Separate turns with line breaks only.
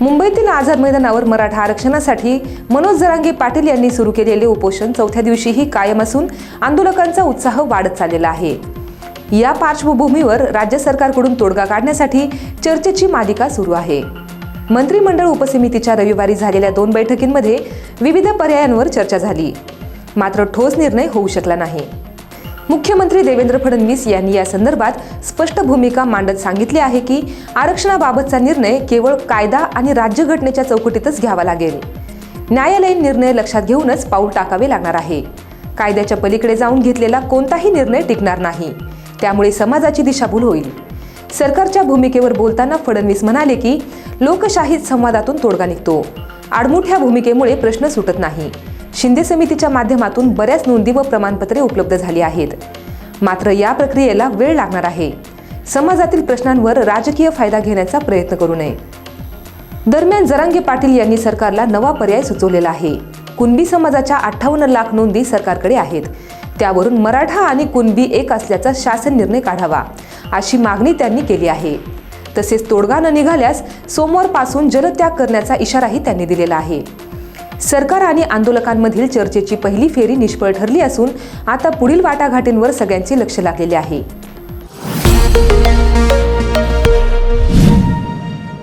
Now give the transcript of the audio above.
मुंबईतील आझाद मैदानावर मराठा आरक्षणासाठी मनोज जरांगे पाटील यांनी सुरू केलेले उपोषण चौथ्या दिवशीही कायम असून आंदोलकांचा उत्साह वाढत चाललेला आहे. या पार्श्वभूमीवर राज्य सरकारकडून तोडगा काढण्यासाठी चर्चेची मालिका सुरू आहे. मंत्रिमंडळ उपसमितीच्या रविवारी झालेल्या दोन बैठकींमध्ये विविध पर्यायांवर चर्चा झाली. मात्र ठोस निर्णय होऊ शकला नाही. मुख्यमंत्री देवेंद्र फडणवीस यांनी या संदर्भात स्पष्ट भूमिका मांडत सांगितले आहे की आरक्षणाबाबतचा निर्णय केवळ कायदा आणि राज्यघटनेच्या चौकटीतच घ्यावा लागेल. न्यायालयीन निर्णय लक्षात घेऊनच पाऊल टाकावे लागणार आहे. कायद्याच्या पलीकडे जाऊन घेतलेला कोणताही निर्णय टिकणार नाही. त्यामुळे समाजाची दिशाभूल होईल. सरकारच्या भूमिकेवर बोलताना फडणवीस म्हणाले की लोकशाहीत संवादातून तोडगा निघतो. आडमुठ्या भूमिकेमुळे प्रश्न सुटत नाही. शिंदे समितीच्या माध्यमातून बऱ्याच नोंदी व प्रमाणपत्रे उपलब्ध झाली आहेत. मात्र या प्रक्रियेला वेळ लागणार आहे. समाजातील प्रश्नांवर राजकीय फायदा घेण्याचा प्रयत्न करू नये. दरम्यान जरांगे पाटील यांनी सरकारला नवा पर्याय सुचवलेला आहे. कुणबी समाजाच्या अठ्ठावन्न लाख नोंदी सरकारकडे आहेत. त्यावरून मराठा आणि कुणबी एक असल्याचा शासन निर्णय काढावा अशी मागणी त्यांनी केली आहे. तसेच तोडगा न निघाल्यास सोमवारपासून जलत्याग करण्याचा इशाराही त्यांनी दिलेला आहे. सरकार आणि आंदोलकांमधील चर्चेची पहिली फेरी निष्फळ ठरली असून आता पुढील वाटाघाटींवर सगळ्यांचे लक्ष लागलेले आहे.